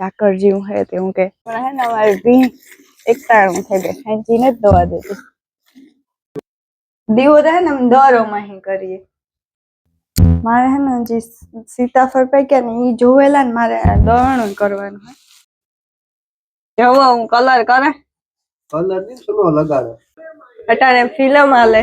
ઝાકળ જેવું હે તે હું કે પણ હે ને અમારે ભી એકતાણું થઈ ગઈ ખેંચીને જ દવા દેતી દીવો રહે ને અમે દરો માં કરીએ. મારે હે ને જે સીતાફળ પૈક્યા ને એ જોવેલા ને મારે દરણું કરવાનું હે જવો હું કલર કરે. કલરની સુનો લગાડે. અટાણે ફિલ્મ આલે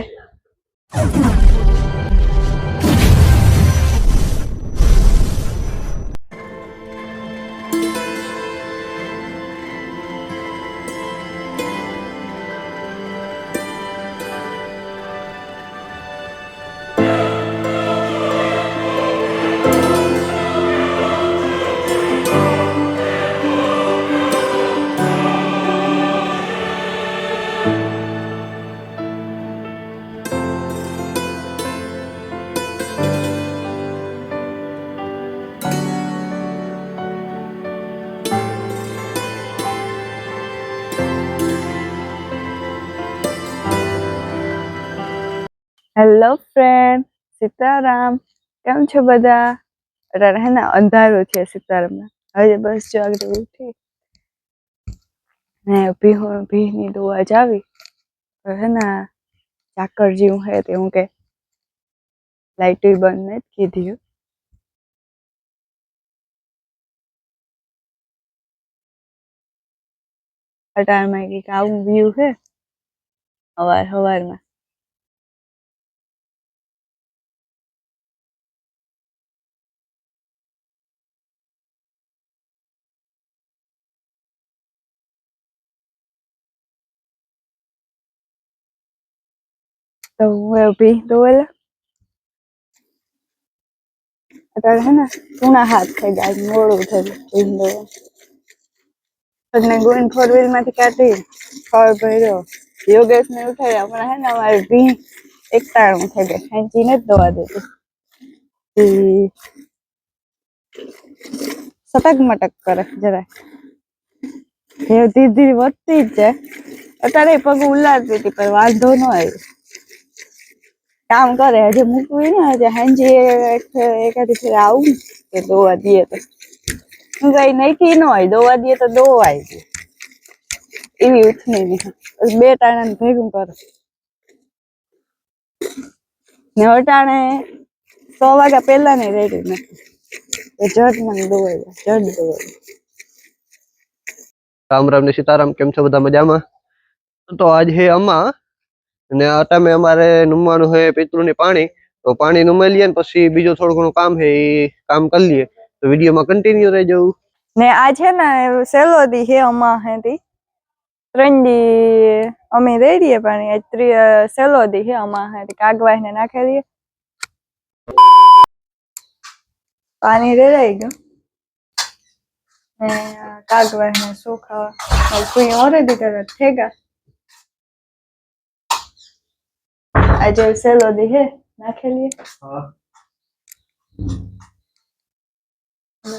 હેલો ફ્રેન્ડ, સીતારામ. કેમ છો બધા? અટાણે હે ને, અંધારું છે સીતારામ હવે બસ જો આગળ ઉઠી. ને ભીહો ભીની દુવા જાવી હે ને ચાકર જેવું હે તે હું કે લાઈટ બંધ નથી કીધી. અટાણમાં કંઈક આવું વ્યૂ છે સવાર સવારમાં તો હું be દોવેલા અત્યારે હે ને પૂણા હાથ થઈ ગયા મોડું થયું દોવા અને ગોઈન ફોર વ્હીલમાંથી કાઢી ફળ ભર્યો. યોગેશ ને ઉઠાડ્યા. હમણાં હે ને અમારે ભી એકતાણું થઈ ગયા ખેંચી જ દવા દેતી. સતક મટક કરે જરા ધીરે ધીરે વધતી જ જાય. અત્યારે પગ ઉલાડતી હતી, પણ વાંધો ન આવ્યો. કામ કરે, હજી મૂકવી ને હજી હાંજી એકાદી ફેર આવું કે દોવા દઈએ તો. હું કઈ નઈકી ન હોય, દોવા દઈએ તો દોવાય છે. એવી ઉઠની નહીં બે ટાણા ભેગું કરો. ને અટાણે સો વાગ્યા પહેલા ને રેડી નથી એ જટ મને દોવાય જડ દોવાય રામ રામ ને સીતારામ, કેમ છો બધા મજામાં? તો આજ હે અમા અને અટામે અમારે નુમવાનું છે પિતૃની પાણી, તો પાણી નુમાઈ લઈએ ને પછી બીજું થોડું ઘણું કામ છે એ કામ કરી લઈએ. તો વિડીયોમાં કન્ટિન્યુ રહેજો. ને આ છે ને સેલો દી હે અમા હે તી ત્રણ દી અમે રેડીએ પાણી સહેલો દી હે અમા હે તી કાગવાઈ ને નાખેલી પાણી રેડાઈ ગયું. ને કાગવાઈ ને સુખા કોઈ ઓરે કરે ઠેગા. આજે સેલો દી હે નાખેલી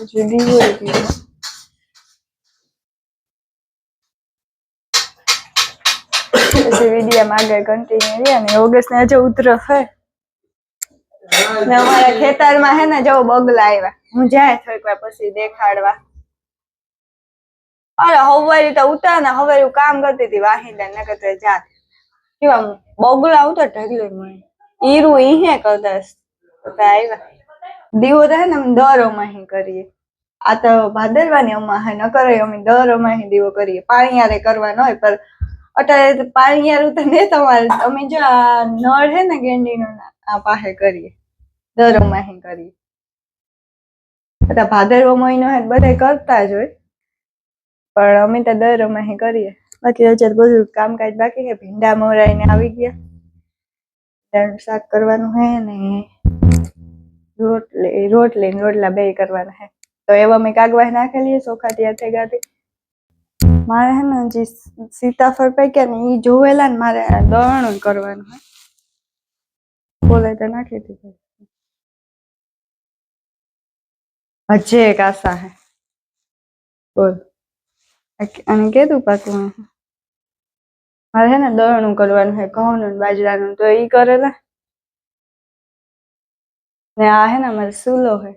જુદી હોય ગઈ પછી વિડીયોમાં આગળ કન્ટિન્યુ રહ્યા ને ઓગસ્ટ ને હજુ ઉતરો હે ને અમારા ખેતરમાં હે ને જો બગલા આવ્યા હું જાય થોડીક વાર પછી દેખાડવા અરે હવારી તો ઉતાર ને હવારી કામ કરતી હતી વાહિંદા ને કરતા જાત કેવા બગલા આવતા ઢગલે મને ઈરું ઈહે કરતા આવ્યા દીવો તો હે ને દર અમાહી કરીએ. આ તો ભાદરવાની અમાહે ન કરે અમે દર અમાહી દીવો કરીએ. પાણીયારે કરવાનો હોય પર અત્યારે પાણી પાણીયારું તો ને તમારે. અમે જો આ નળ હે ને ગેંડીનો, આ પાસે કરીએ. દર અમાહી કરીએ. બધા ભાદરવો મહિનો હે બધા કરતા જ હોય. પણ અમે તો દર અમાહી કરીએ. બાકી અત્યારે બધું કામકાજ બાકી છે. ભીંડા મોરાઈને આવી ગયા. દાળ શાક કરવાનું હે ને રોટલી રોટલી રોટલા બે કરવાના હે તો એવા મેં કાગવા નાખેલી ચોખા ત્યાં થઈ ગાતી મારે હે ને જે સીતાફળ પૈક્યા ને એ જોવેલા ને મારે દરણું કરવાનું હે બોલે તો નાખી દીધું. હજે એક આશા હે બોલ. અને કીધું પાકું? મારે છે ને દળણું કરવાનું છે ઘઉં નું બાજરાનું, તો એ કરેલા ને. આ હે ને મારે સૂલો હે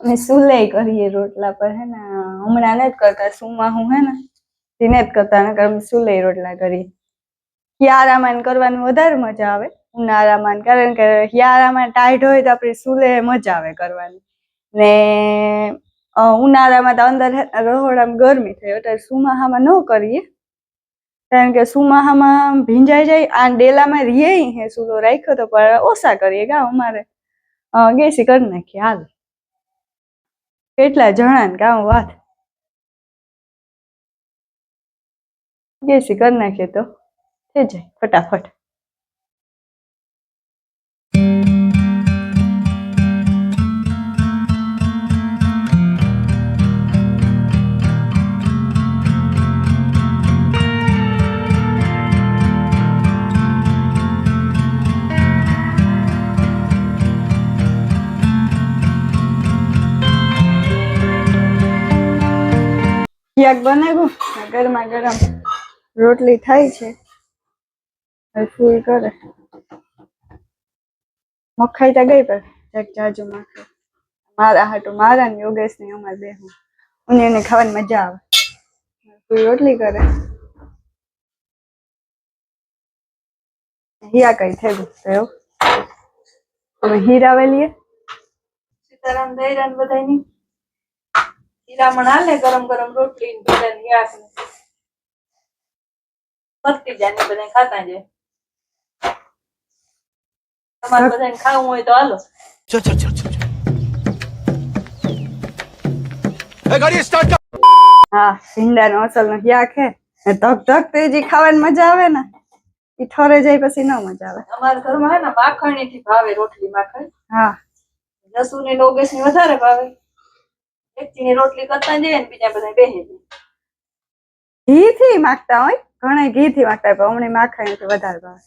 અમે સુલે કરીએ રોટલા પર હે ને, હમણાં નથી કરતા, સુમા હું હે ને તેને જ કરતા ને અમે સુલે રોટલા કરીએ. હિયારામાં કરવાનું વધારે મજા આવે, ઉનાળામાં કારણ કે શિયાળામાં ટાઈટ હોય તો આપણે સુલે મજા આવે કરવાની. ને ઉનાળામાં તો અંદર રહોડામાં ગરમી થાય એટલે સુમાહામાં ન કરીએ. કારણ કે સુમાહામાં ભીંજાઈ જાય આ ડેલામાં રીએ હે સુલો રાખ્યો તો પણ ઓછા કરીએ કા અમારે. ગેસી કરી નાખીએ હાલ. કેટલા જણા ને કામ વાત? ગેસી કરી નાખીએ તો. થઈ જાય, ફટાફટ. ક્યાંક બનાવ્યું? ગરમ ગરમા રોટલી થાય છે. ફૂલ કરે. મખાઈ તા ગઈ પર એક જાજુ માખે. મારા હાટુ મારા ને યોગેશ ને અમારે બે હું. અને એને ખાવાની મજા આવે. ફૂલ રોટલી કરે? હિયા કઈ થયું તો એવું અમે હીરાવેલીએ સીતારામ દૈરાન બધાયની? હીરામણ હાલે ગરમ ગરમ રોટલી ને બધાને યાદ ને ફરતી જાય ને ખાતા ખાવું હોય તો હા સિંડા નો અસલ નો યાક હે ધક ધક તેજી ખાવાની મજા આવે ને. ઈ ઠરે જાય પછી ન મજા આવે. અમારા ઘરમાં હે ને માખણી ભાવે રોટલી માખણ. હા. જસુ ને લોગેશ વધારે ભાવે. એક ની રોટલી કરતા જઈએ ને બીજા બધા બેહે ઘી થી માગતા હોય? ઘણા ઘી થી માગતા હોય હમણાં માખણથી વધારે ભાવે.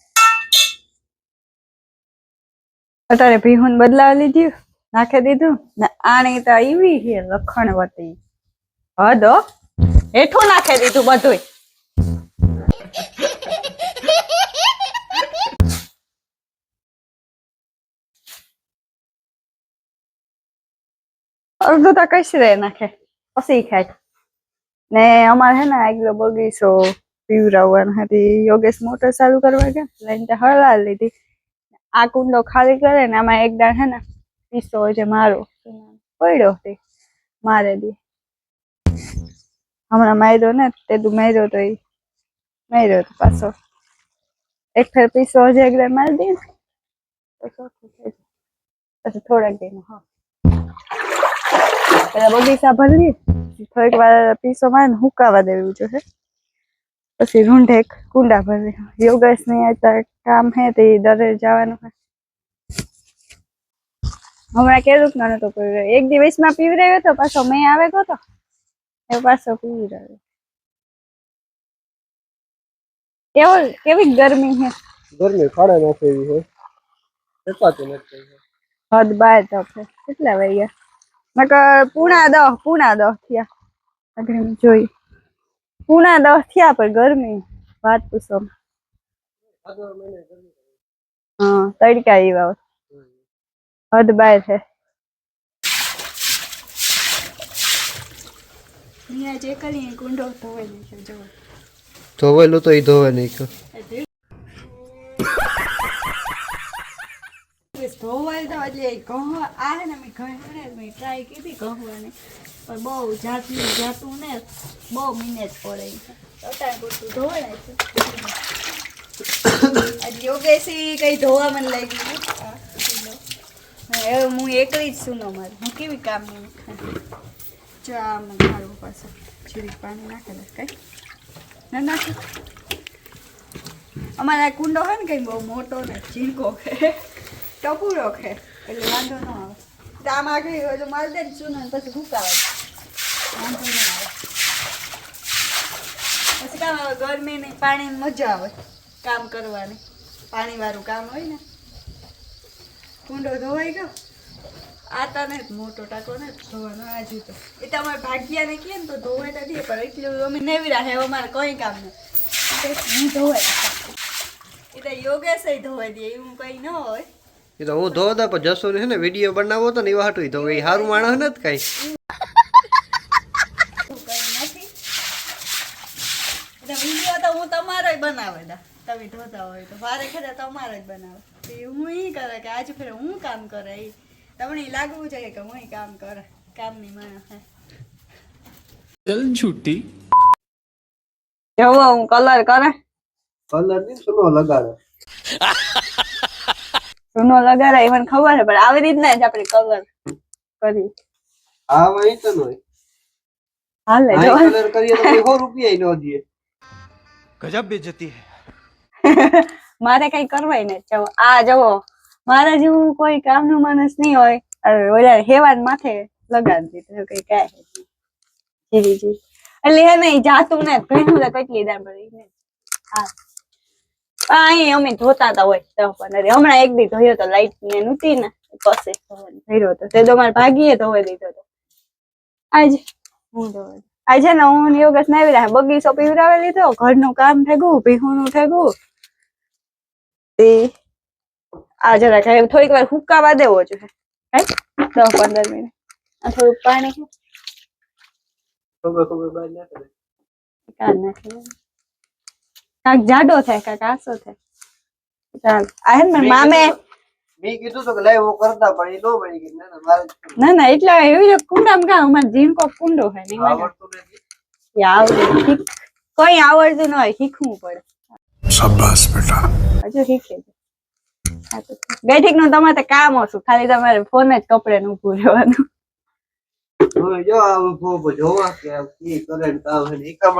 અત્યારે ભીહુન બદલાવી લીધું, નાખી દીધું, ને આણી તો એવી છે લખણવતી હદ. હેઠું નાખી દીધું બધુંય. અડધું તો કઈ રહે નાખે પછી ખાય ને અમારે હે ને આગલો બગીચો પીવરાવવાનો હતી યોગેશ મોટર ચાલુ કરવા ગયા લઈને તો હળવા લીધી આ કુંડો ખાલી કરે ને આમાં એક દાણ હે ને પીસો જે મારો પડ્યો હતી મારે દી હમણાં માર્યો ને તે તું માર્યો તો એ માર્યો તો પાછો એક ફેર પીસો હજી એક દાણ મારી દે. પછી થોડાક હા પેલા બગીચા ભરી થોડીક વાર પીસો માં હુકાવા દેવું જોઈએ. પછી રૂંઢે કુંડા ભરી યોગેશની અત્યારે કામ હે તે દરે જવાનું હે. હમણાં કેવું ના નતો પીવડાવ્યો એક દિવસમાં પીવડાવ્યો તો પાછો મેં આવે ગયો તો. એ પાછો પીવડાવ્યો કેવો કેવી ગરમી છે ગરમી ફાડે નાખે એવી છે દેખાતું નથી હદ બાર તો છે કેટલા વાગ્યા? નકર પૂણા દહ પૂણા દહ થયા. આગળ જોઈ પૂણા દહ થયા પણ ગરમી. વાત પૂછો. હા તડકા એવા હદ બાય છે. ધોવેલું તો એ ધોવે નહીં ધોવાય તો એટલે ઘઉં આ હે ને મેં ઘરે મેં ટ્રાય કીધી કહવાની પણ બહુ જાતનું જાતું ને બહુ મિનેજ પડે. અત્યારે પૂરતું ધોવાય છે. યોગેશી કઈ ધોવા મને લાગી હવે હું એકલી જ છું નો મારે હું કેવી કામ નહીં આ મને મારું પાસે જીરીક પાણી નાખે કઈ? ના નાખે? અમારા કુંડો હોય ને કઈ બહુ મોટો ને ઝીણકો ટપુરો છે એટલે વાંધો ન આવે. તો આમ આગળ તો માલ દે ને ને પછી હુકાવે વાંધો ન આવે. પછી કામ આવે ગરમીની પાણીની મજા આવે કામ કરવાની. પાણીવાળું કામ હોય ને. કુંડો ધોવાઈ ગયો. આ તને મોટો ટાંકો ને ધોવાનો આજે તો એ તમારે ભાગ્યાને કહે ને તો ધોવાય તો દે, પણ એટલું અમે નેવી રાખે અમારે કંઈ કામ નહીં હું ધોવાય એ તો યોગેશ ધોવાઈ દે, એવું કંઈ ન હોય. એ તો હું ધોતા પણ જસુને છે ને વીડિયો બનાવો તો ને એ વાટું તો એ સારું માણસ નથી કાંઈ. તો હું તમારો બનાવે તમે મારે ખરા જ બનાવે. હું એ કરે કે આજે ફેર હું કામ કરે એ તમને લાગવું જોઈએ કે હું કામ કરે. કામની માણસ ચલ છૂટી. જવો હું કલર કરે? કલરની સુનો લગાડો. જૂનો લગાડા મને ખબર છે પણ આવી રીતના જ આપણે કલર કરી હા વહી તો નોય હાલે જો. કલર કરીએ તો કોઈ 100 રૂપિયા નો દે. ગજબ બેજતી હે. મારે કઈ કરવાય ને જો આ જવો મારા જેવું કોઈ કામનું માણસ નહીં હોય. અરે ઓલા હેવાન માથે લગાડી દીધું કઈ કાય જીજી જી એટલે હે નહીં જાતું ને ભેણું કેટલી દામ પડી હા. અહીં અમે ધોતા હતા હોય પંદર હમણાં એક દી ધોયો તો લાઈટ ને નહોતી ને પછી ભર્યો હતો તે તો મારે ભાગીએ ધોઈ દીધો તો. આજ હું આજે ને હું યોગસ યોગેશ ને આવી રહ્યા બગીચો પીવરાવે લીધો ઘરનું કામ ભેગું ભીહુંનું ભેગું તે આ જરા થોડીક વાર હુકાવા દેવો જોઈએ હે? દસ પંદર મિનિટ. આ થોડુંક પાણી કાન નાખી કાક જાડો થાય કાક આસો થાય. ચાલ આ ને મામે. મેં કીધું તો કે લાઈવ કરતા પણ એ નો બની ગઈ ના ના ના એટલે એવી કુંડામાં કા કુંડો હે આવડતું ન હોય શીખવું પડે. શાબાશ શીખે બેઠકનું તમારે કામ ઓછું ખાલી તમારે ફોન જ કપડે નું પૂરવાનું જોવા કે કરે કામ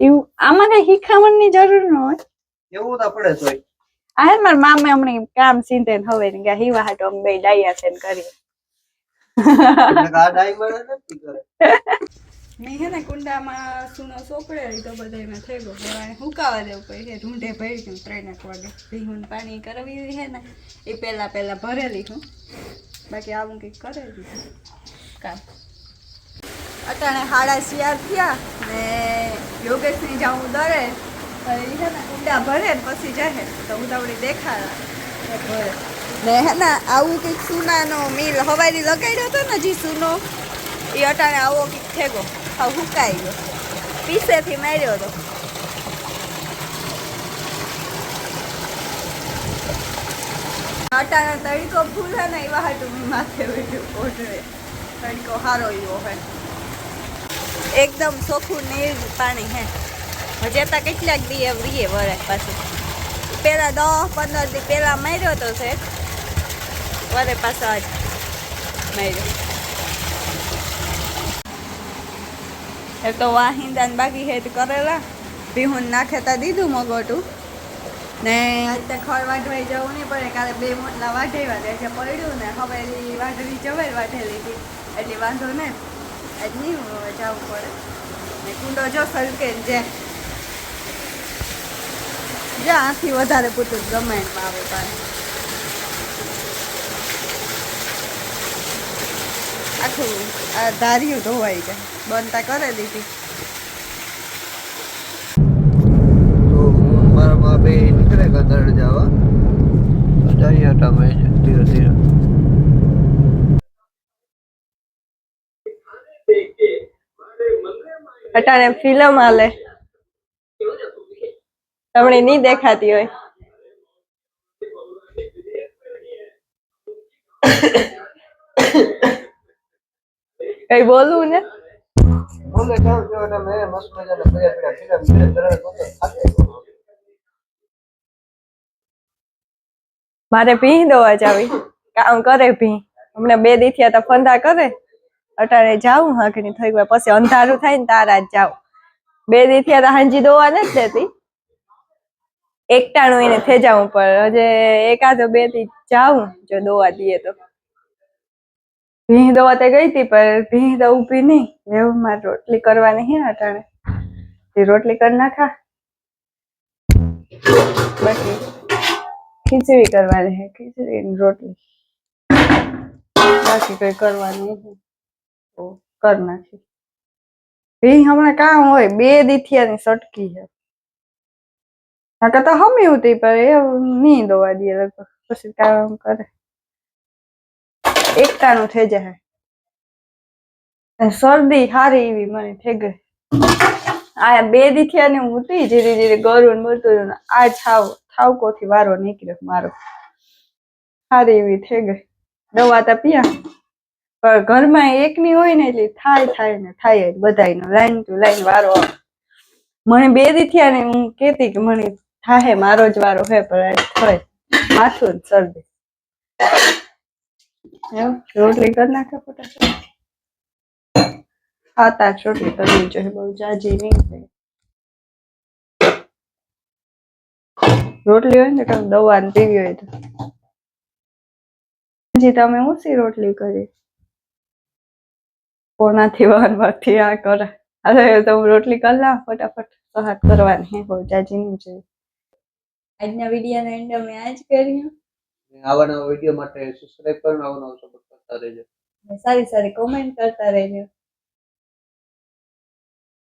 એવું આમાં કઈ શીખામણની જરૂર ન હોય. એવું તો પડે તો આ હે મારા મામે હમણાં કામ સીધે ને હવે ને ગયા હિવા હાટો અમે બે ડાયા છે ને કરીએ કરે મેં હે ને કુંડામાં સુનો સોપડે તો બધા એમાં થઈ ગયો હવે હુકાવા દેવું પડે. ઢૂંઢે ભરી ગયું ત્રણ એક વાગે. ભીહું પાણી કરવી હે ને એ પહેલા પહેલા ભરેલી હું. બાકી આવું કંઈક કરે દીધું કામ. અટાણે હાડા શિયાર થયા ને યોગેશની જાઉં દરે એ છે ને ઊંડા ભરે પછી જાય તો ઉતાવળી દેખાડા. ભરે ને હે ને આવું કંઈક સુનાનો મિલ હવારી લગાડ્યો હતો ને જી સુનો, એ અટાણે આવો કંઈક થેગો. હા, હુકાઈ ગયો. પીસેથી માર્યો હતો. અટાણે તડકો હે ને એવા હાટું માથે બેઠું ઓઢવે. તડકો સારો એવો હે એકદમ ચોખ્ખું નીર પાણી હે. હજે કેટલાક દી રીએ વરે પાછું. પેલા દસ પંદર દી પેલા માર્યો તો છે. વરે પાછો આજ માર્યો. એ તો વાહિંદાન બાકી હેત કરેલા. ભીહું નાખે તા દીધું મગોટું. ને આજે ખળ વાઢવાઈ જવું નહીં પડે. કાલે બે મોટલા વાઢેવા છે, પડ્યું ને, હવે વાઢવી જવાય વાઢેલી હતી. એટલે વાંધો ને આજ જવું પડે. ને કુંડો જો સલકે જે. જ્યાં આથી વધારે પૂરતું ગમે એમાં આવે પાણી આખું આ ધાર્યું ધોવાઈ જાય. બનતા કરે દીધી. મારા માં બે નીકળે કદર જવા. જઈએ તમે ધીરે ધીરે. અટાણે ફિલ્મ હાલે. તમને નહીં દેખાતી હોય. કઈ ને? બોલે થાકે મારે ભી દવા જાવી કામ કરે ભી હમણાં બે દી થયા ફંદા કરે. અટાણે જાઉં હાંકણી થઈ ગયા પછી અંધારું થાય ને તારા જ જાઉં. બે દી થયા હાંજી દોવા નથી દેતી. એકટાણું એને થઈ જાઉં પણ હજે એકાદો બેથી જાઉં જો દોવા દઈએ તો. ભીહ દવા તે ગઈ હતી, પણ ભીહ તો ઊભી નહીં. એવું મારે રોટલી કરવાની હે અટાણે. તે રોટલી કરી નાખા. બાકી ખીચડી કરવાની હે, ખીચડી રોટલી. બાકી કઈ કરવાની તો કર નાખી ભી હમણાં કામ હોય, બે દીથિયાની સટકી છે. નકર તો હમી હતી પણ એ નહીં દોવા દે લગભગ, પછી કામ કરે. એકતાનું થઈ જાય. શરદી હારી એવી મને થઈ ગઈ. આ બે દીથિયાની ને હું હતી ધીરે ધીરે ગરું ને આ છાવ થાવકોથી વારો નીકળ્યો મારો. હારી એવી થઈ ગઈ. દવા તો પીયા. પણ ઘરમાં એકની હોય ને એટલે થાય થાય ને થાય જ. બધાયનો લાઈન ટુ લાઈન વારો. મને બે દી થયા ને હું કેતી કે મને થાહે, મારો જ વારો હે, પણ થાય માથું શરદી. રોટલી કરી નાખે ફટાફટ? સાત આઠ રોટલી કરવી જોઈએ બહુ જાજી નહીં થાય. રોટલી હોય ને તો દવા પીવી હોય તો. હજી, તમે ઓછી રોટલી કરી? કોનાથી વાહનમાંથી આ કરે. અરે તો રોટલી કરી લા ફટાફટ સહાટ કરવાની હે બહુ જાજી નહીં જોઈએ આજના વિડીયોનો એન્ડ અમે આજ કર્યું. આવા નવા વીડિયો માટે સબસ્ક્રાઇબ કરો આવા નવા સપોર્ટ કરતા રહેજો. સારી સારી કોમેન્ટ કરતા રહેજો.